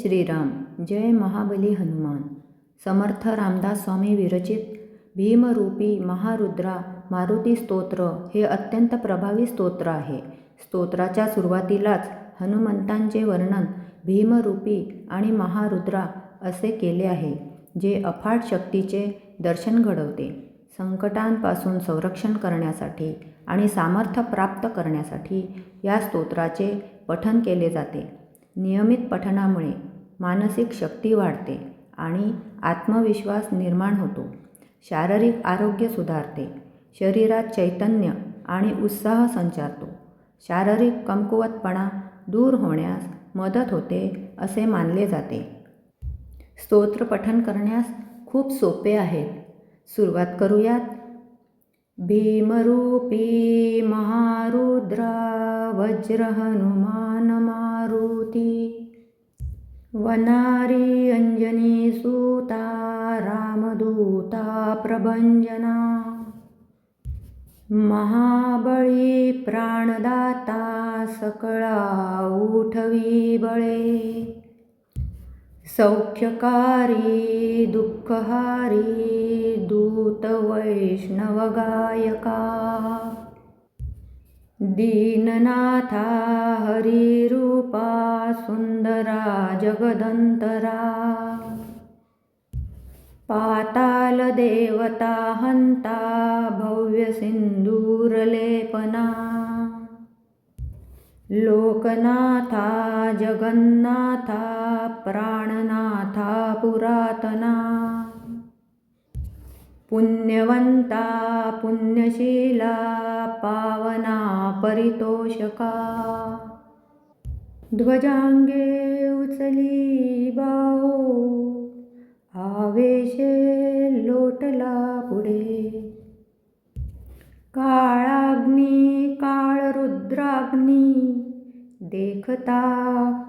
श्रीराम जय महाबली हनुमान। समर्थ रामदास स्वामी विरचित भीमरूपी महारुद्रा मारुती स्तोत्र हे अत्यंत प्रभावी स्तोत्र आहे. स्तोत्राच्या सुरुवातीलाच हनुमंतांचे वर्णन भीमरूपी आणि महारुद्रा असे केले आहे जे अफाट शक्तीचे दर्शन घडवते संकटांपासून संरक्षण करण्यासाठी आणि सामर्थ्य प्राप्त करण्यासाठी या स्तोत्राचे पठन केले जाते. नियमित पठणामुळे मानसिक शक्ती वाढते आणि आत्मविश्वास निर्माण होतो. शारीरिक आरोग्य सुधारते. शरीरात चैतन्य आणि उत्साह संचारतो. शारीरिक कमकुवतपणा दूर होण्यास मदत होते असे मानले जाते. स्तोत्र पठन करण्यास खूप सोपे आहे. सुरुवात करूयात. भीमरूपी महारुद्रा वज्र हनुमान मारुती वनारी अंजनी सुता रामदूता प्रभंजना। महाबळी प्राणदाता सकळा उठवी बळे। सौख्यकारी दुःखहारी दूत वैष्णव गायका। दीननाथा हरिरूपा सुंदरा जगदंतरा पाताल देवता हंता भव्य सिंदूरलेपना लोकनाथा जगन्नाथा प्राणनाथा पुरातना। पुण्यवंता पुण्यशीला पावना परितोषका। ध्वजांगे उचली बाहो आवेशे लोटला पुढे। काळाग्नी काळरुद्राग्नी देखता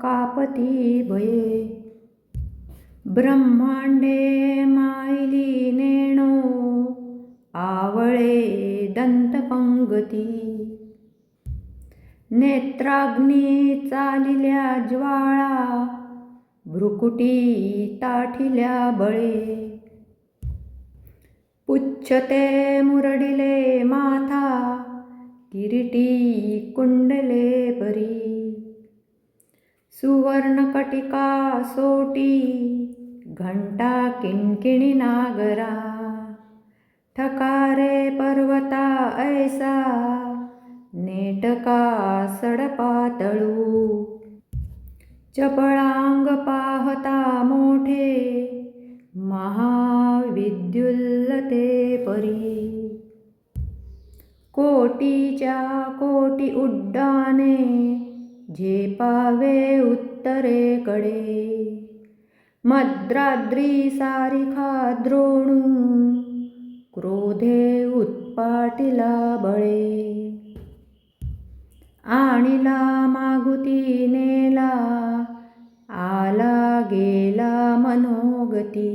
कापती भये। ब्रह्मांडे नेत्राग्नी चालिल्या ज्वाळा भ्रुकुटी ताठिल्या बळे. पुच्छते मुरडिले माथा किरीटी कुंडले परी. सुवर्णकटिका सोटी घंटा किणकिणी नागरा. ठकारे पर्वता नेटका सडपातळू. चपळांग पाहता मोठे महाविद्युल्लते परी. कोटीच्या कोटी उड्डाणे झेपावे उत्तरेकडे. मद्राद्री सारिखा द्रोणू क्रोधे उत्पाटिला बळे. आणिला मागुती नेला आला गेला मनोगती.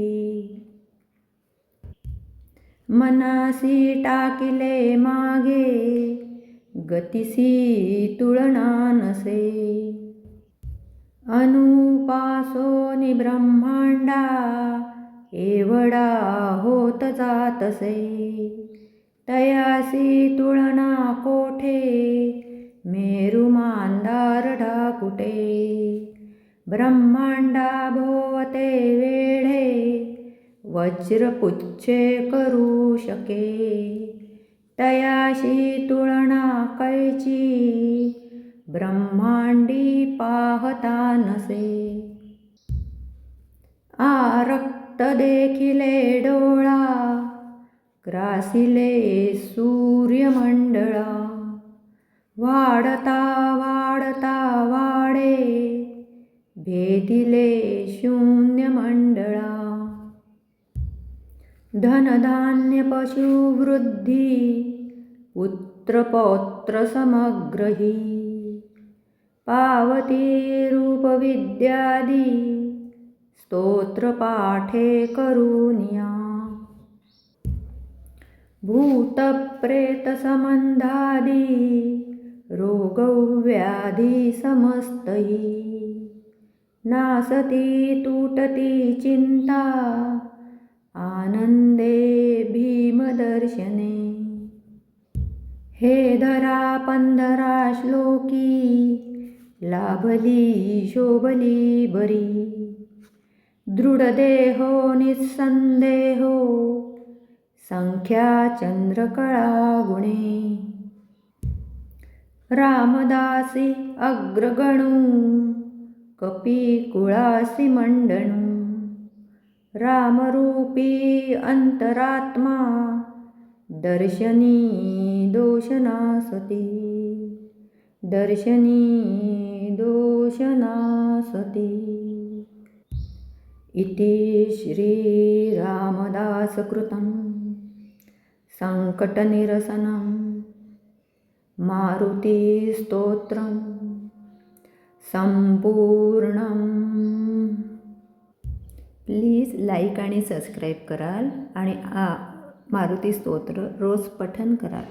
मनासी टाकिले मागे गतिसी तुळना नसे. अनुपासोनी ब्रह्मांडा एवढा होत जातसे तयासी तुळना कोठे? मेरु मांदार ढाकुटे ब्रह्मांडा भोवते वेढे वज्रपुच्छे करू शके. तयाशी तुळना कैची ब्रह्मांडी पाहता नसे. आ रक्त देखिले डोळा ग्रासिले सूर्यमंडळा. वाढता वाढता वाडे भेदिले शून्यमंडळा धनधान्य पशुवृद्धी. पुत्रपौत्र समग्रही. पावती रूपविद्यादी स्तोत्रपाठे करुनिया. भूतप्रेतसंबंधादी रोगव्याधी समस्तही नासती तुटती चिंता आनंदे भीमदर्शने. हे धरा पंधरा श्लोकी लाभली शोभली बरी. दृढदेहो निस्संदेहो संख्या चंद्रकळा गुणे रामदासी अग्रगणू कपीकुळासी मंडणू. रामरूपी अंतरात्मा दर्शनी दोषनासती. दर्शनी दोषनासती. इति श्रीरामदासकृतं सङ्कटनिरसनं मारुतिस्तोत्रं संपूर्णं प्लीज लाईक आणि सबस्क्राईब कराल आणि आ मारुती स्तोत्र रोज पठन कराल.